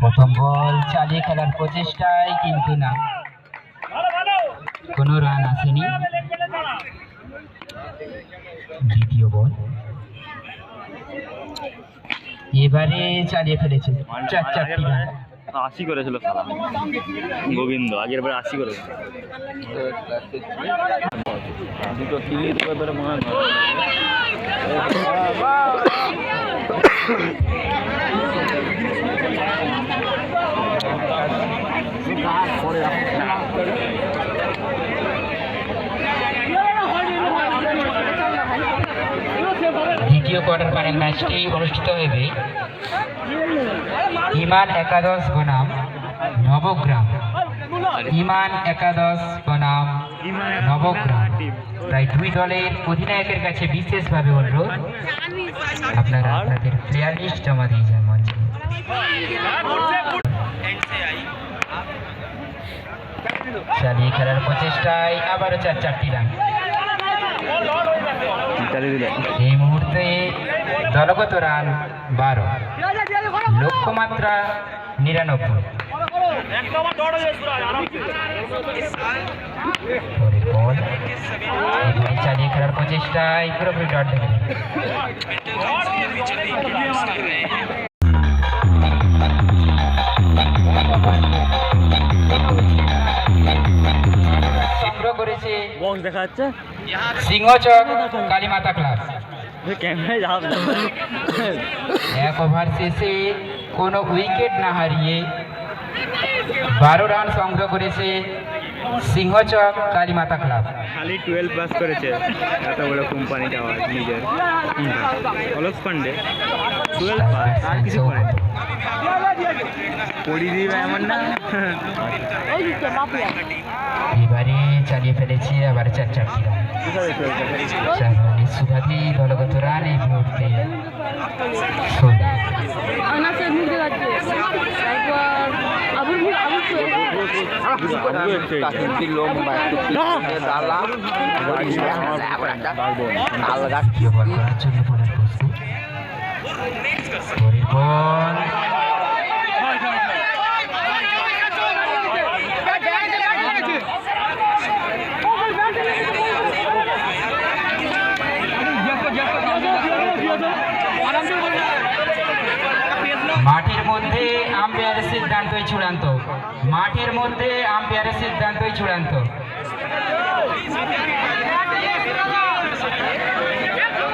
প্রথম বল চালিয়ে খেলার প্রচেষ্টায় কিন্তু না। কোনো রান আসেনি। দ্বিতীয় বল। এবারে চালিয়ে ফেলেছে চার চারটি রান আশি করেছিল সালা গোবিন্দ আগের বার আশি করেছিল। দুটো তো মনে হয়। দ্বিতীয় কোয়ার্টার ফাইনাল ম্যাচটি অনুষ্ঠিত হবে। ইমান একাদশ বনাম নবগ্রাম। ইমান একাদশ বনাম নবগ্রাম। তাই দুই দলের অধিনায়কের কাছে বিশেষভাবে অনুরোধ, আপনারা আপনাদের প্লেয়ার লিস্ট জমা দিয়ে যান মঞ্চে। চালিয়ে খেলার প্রচেষ্টায় আবারও চার চারটি রান। এই মুহূর্তে দলগত রান বারো। লক্ষ্যমাত্রা নিরানব্বই। চালিয়ে খেলার প্রচেষ্টায় পুরোপুরি ডট দেখে সংগ্রহ করেছে বক্স দেখা যাচ্ছে সিংহচক কালীমাতা ক্লাব ক্যামেরায় যাবে এক ওভার শেষে কোনো উইকেট না হারিয়ে বারো রান সংগ্রহ করেছে সিংহচক কালীমাতা ক্লাব। খালি টুয়েলভ পাস করেছে। এত বড় কোম্পানি যাওয়ার নিজের। অলোক পান্ডে। টুয়েলভ পাস আর কিছু করে পড়ি দিবে এমন না এবারে চালিয়ে ফেলেছে আবার চার চারটি রান চার রানে সুবাদি দলগত রান এই মুহূর্তে। দ্বিতীয় বল করার মাঠের মধ্যে আম্পায়ারের সিদ্ধান্তই চূড়ান্ত। মাঠের মধ্যে আম্পায়ারের সিদ্ধান্তই চূড়ান্ত।